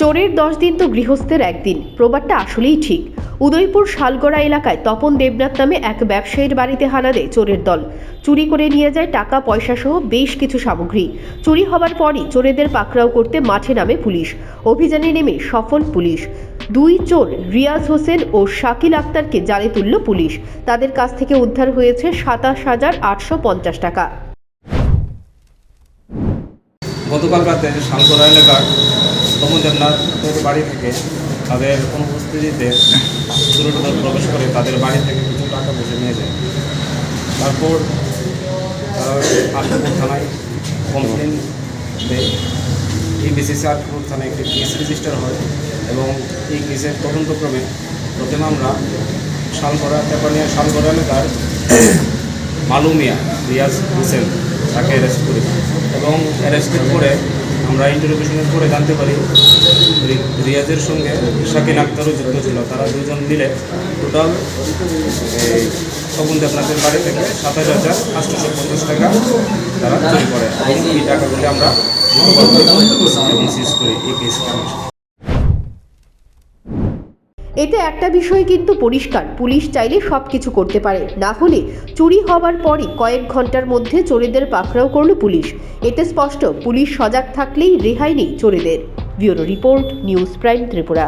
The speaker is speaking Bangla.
চোরের দশ দিন তো গৃহস্থের একদিন। প্রবাদটা আসলেই ঠিক। উদয়পুর শালগড়া এলাকায় তপন দেবনাথ নামে এক ব্যবসায়ীর বাড়িতে হানা দেয় চোরের দল। চুরি করে নিয়ে যায় টাকা, পয়সা সহ বেশ কিছু সামগ্রী। চুরি হবার পরই চোরেদের পাকড়াও করতে মাঠে নামে পুলিশ। অভিযানে নেমে সফল পুলিশ। দুই চোর, রিয়াজ হোসেন ও শাকিল আক্তারকে জালে তুলল পুলিশ। তাদের কাছ থেকে উদ্ধার হয়েছে সাতাশ হাজার আটশো পঞ্চাশ টাকা। গতকাল রাতে শালগড়া এলাকার দেবনাথের বাড়ি থেকে তাদের অনুপস্থিতিতে দুর্নীতিদল প্রবেশ করে তাদের বাড়ি থেকে কিছু টাকা পয়সা নিয়ে যায়। তারপর তারা আশাপুর থানায় কমপ্লেন দেয়। এই বেসিসে আশাপুর থানায় একটি কেস রেজিস্টার হয় এবং এই কেসের তদন্তক্রমে প্রথমে আমরা শালগড়া, তেপানিয়া শালগড়া এলাকার মালুমিয়া রিয়াজ হোসেন তাকে অ্যারেস্ট করি এবং অ্যারেস্টের পরে আমরা ইন্টারভিউশনের পরে জানতে পারি রিয়াজের সঙ্গে শাকিল আক্তারও যুক্ত ছিল। তারা দুজন মিলে টোটাল আপনাদের দেবনাথের বাড়ি থেকে সাতাশ হাজার আটশোশো পঞ্চাশ টাকা তারা চুরি করে। এই টাকাগুলি আমরা এবং সিজ করি এই কেস এতে একটা বিষয় কিন্তু পরিষ্কার, পুলিশ চাইলে সব কিছু করতে পারে। না হলে চুরি হওয়ার পরই কয়েক ঘণ্টার মধ্যে চোরেদের পাকড়াও করল পুলিশ। এতে স্পষ্ট, পুলিশ সজাগ থাকলেই রেহাই নেই চোরেদের। Bureau report, news prime Tripura.